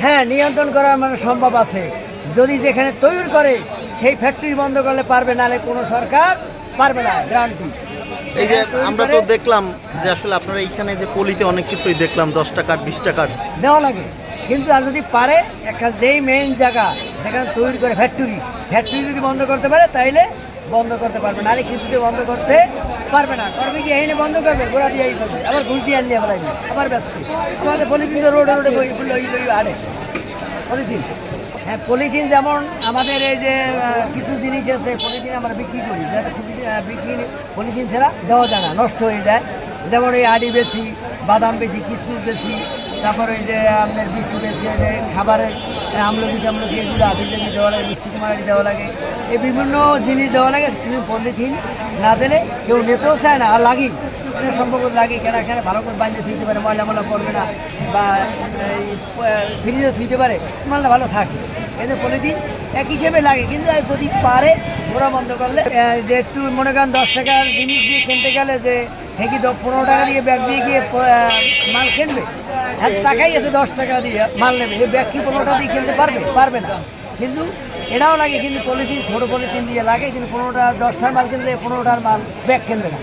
হ্যাঁ নিয়ন্ত্রণ করা মানে সম্ভব আছে। যদি যেখানে তৈরি করে সেই ফ্যাক্টরি বন্ধ করলে পারবে নাহলে কোনো সরকার পারবে না গ্যারান্টি এই যে আমরা তো দেখলাম যে আসলে আপনারা এইখানে যে পলিতে অনেক কিছুই দেখলাম দশ টাকার বিশ টাকার দেওয়া লাগে। কিন্তু আর যদি পারে একটা যেই মেইন জায়গা যেখানে তৈরি করে ফ্যাক্টরি ফ্যাক্টরি যদি বন্ধ করতে পারে তাইলে বন্ধ করতে পারবে নাহলে কিছুতে বন্ধ করতে পারবে না। করবে কি এনে বন্ধ করবে, গোড়া দিয়ে করবে আবার ঘুষ দিয়ে আনিয়ে আবার আবার ব্যস্ত। আমাদের পলিথিন তো রোডে রোডে বই লই আনে। পলিথিন? হ্যাঁ পলিথিন যেমন আমাদের এই যে কিছু জিনিস আছে, পলিথিন আমরা বিক্রি করি। বিক্রি পলিথিন ছাড়া দেওয়া যায় না, নষ্ট হয়ে যায়। যেমন এই আড়ি বেশি বাদাম বেশি কিশমিশ বেশি, তারপরে ওই যে আপনার বিশি বেশি যে খাবারের আমলকি টামলকি এগুলো আবিজাবি দেওয়া লাগে, মিষ্টি কুমারি দেওয়া লাগে। এই বিভিন্ন জিনিস দেওয়া লাগে পলিথিন না দিলে কেউ নিতেও চায় না, আর লাগি সম্পর্ক লাগে কেন এখানে ভালো করে বাঁধতে থুইতে পারে, ময়লা ময়লা করবে না, বা ফ্রিজে থুইতে পারে মালটা ভালো থাকে। এতে পলিথিন এক হিসেবে লাগে, কিন্তু যদি পারে, ওরা বন্ধ করলে যে একটু মনে করেন দশ টাকার জিনিস দিয়ে কিনতে গেলে যে হ্যাঁ কি পনেরো টাকা দিয়ে ব্যাগ দিয়ে গিয়ে মাল কিনবে হ্যাঁ টাকাই আছে দশ টাকা দিয়ে মাল নেবে, এই ব্যাগ কি পনেরো টাকা দিয়ে কিনতে পারবে? পারবে না। কিন্তু এটাও লাগে, কিন্তু পলিথিন ছোটো পলিথিন দিয়ে লাগে, কিন্তু পনেরোটা, দশটার মাল কিনলে পনেরোটার মাল ব্যাগ কিনবে না।